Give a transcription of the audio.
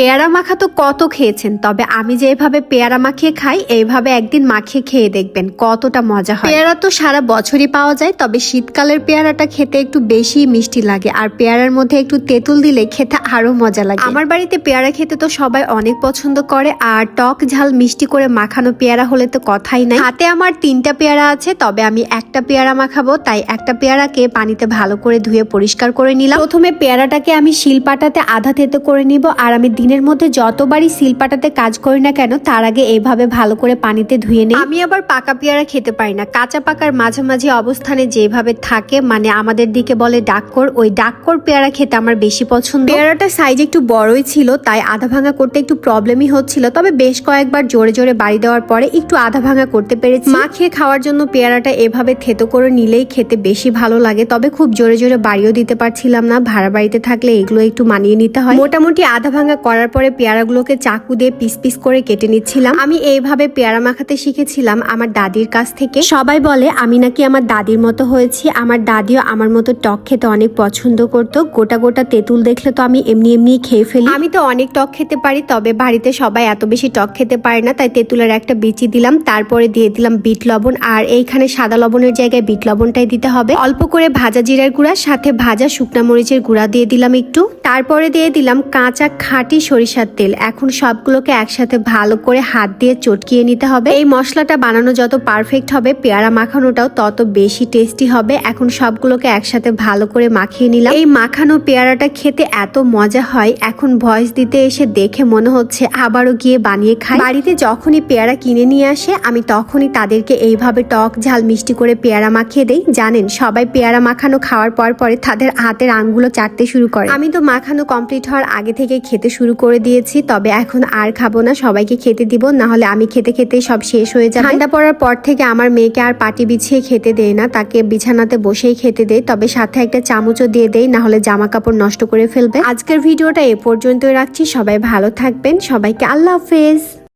পেয়ারা মাখা তো কত খেয়েছেন তবে আমি যেভাবে পেয়ারা মাখিয়ে খাই এইভাবে একদিন মাখিয়ে খেয়ে দেখবেন কতটা মজা হয়। পেয়ারা তো সারা বছরই পাওয়া যায় তবে শীতকালের পেয়ারাটা খেতে একটু বেশি মিষ্টি লাগে আর পেয়ারার মধ্যে একটু তেঁতুল দিলে খেতে আরও মজা লাগে। আমার বাড়িতে পেয়ারা খেতে তো সবাই অনেক পছন্দ করে আর টক ঝাল মিষ্টি করে মাখানো পেয়ারা হলে তো কথাই নাই। হাতে আমার তিনটা পেয়ারা আছে তবে আমি একটা পেয়ারা মাখাবো তাই একটা পেয়ারাকে পানিতে ভালো করে ধুয়ে পরিষ্কার করে নিলাম। প্রথমে পেয়ারাটাকে আমি শিলপাটাতে আধা থেতো করে নিব আর আমি দিনের মধ্যে যতবারই শিলপাটাতে কাজ করি না কেন তার আগে এইভাবে ভালো করে পানিতে ধুয়ে নেই। আমি আবার পাকা পেয়ারা খেতে পারি না। কাঁচা পাকার মাঝামাঝি অবস্থানে যেভাবে থাকে মানে আমাদের দিকে বলে ডাক্কর ওই ডাক্কর পেয়ারা খেতে আমার বেশি পছন্দ। পেয়ারাটা সাইজ একটু বড়ই ছিল তাই আধা ভাঙা করতে একটু প্রবলেমই হচ্ছিল। তবে বেশ কয়েকবার জোরে জোরে বাড়ি দেওয়ার পরে একটু আধা ভাঙা করতে পেরেছি। মা খেয়ে খাওয়ার জন্য পেয়ারাটা এভাবে থেতো করে নিলেই খেতে বেশি ভালো লাগে তবে খুব জোরে জোরে বাড়িও দিতে পারছিলাম না। ভাড়া বাড়িতে থাকলে এগুলো একটু মানিয়ে নিতে হয়। মোটামুটি আধা ভাঙা করার পরে পেয়ারাগুলোকে চাকু দিয়ে পিস পিস করে কেটে নিচ্ছিলাম। আমি এইভাবে পেয়ারা মাখাতে শিখেছিলাম আমার দাদির কাছ থেকে। সবাই বলে, আমি নাকি আমার দাদির মতো হয়েছি। আমার দাদিও আমার মতো টক খেতে অনেক পছন্দ করতো। গোটা গোটা তেঁতুল দেখলে তো আমি এমনি এমনি খেয়ে ফেলি। আমি তো অনেক টক খেতে পারি, তবে বাড়িতে সবাই এত বেশি টক খেতে পারে না, তাই তেঁতুলের একটা বিচি দিলাম। তারপরে দিয়ে দিলাম বিট লবণ, আর এইখানে সাদা লবণের জায়গায় বিট লবণটাই দিতে হবে। অল্প করে ভাজা জিরার গুঁড়া, সাথে ভাজা শুকনা মরিচের গুঁড়া দিয়ে দিলাম একটু। তারপরে দিয়ে দিলাম কাঁচা খাঁটি সরিষার তেল। এখন সবগুলোকে একসাথে ভালো করে হাত দিয়ে চটকিয়ে নিতে হবে। এই মশলাটা বানানো যত পারফেক্ট হবে, পেয়ারা মাখানোটাও তত বেশি টেস্টি হবে। এখন সবগুলোকে একসাথে ভালো করে মাখিয়ে নিলাম। এই মাখানো পেয়ারাটা খেতে এত মজা হয়, এখন ভয়েস দিতে এসে দেখে মনে হচ্ছে আবারও গিয়ে বানিয়ে খাই। বাড়িতে যখনই পেয়ারা কিনে নিয়ে আসে, আমি তখনই তাদেরকে এইভাবে টক ঝাল মিষ্টি করে পেয়ারা মাখিয়ে দেই। জানেন, সবাই পেয়ারা মাখানো খাওয়ার পর পরে তাদের হাতের আঙ্গুলো চাটতে শুরু করে। আমি তো মাখানো কমপ্লিট হওয়ার আগে থেকে খেতে শুরু করে দিয়েছি, তবে এখন আর খাব না, সবাইকে খেতে দিব না হলে আমি খেতে খেতে সব শেষ হয়ে যাবে। ঠান্ডা পড়ার পর থেকে আমার মেয়েকে আর পাটি বিছিয়ে খেতে দেয় না, তাকে বিছানাতে বসেই খেতে দেয় তবে সাথে একটা চামচও দিয়ে দেয় না হলে জামা কাপড় নষ্ট করে ফেলবে। আজকের ভিডিওটা এ পর্যন্তই রাখছি, সবাই ভালো থাকবেন, সবাইকে আল্লাহ হাফেজ।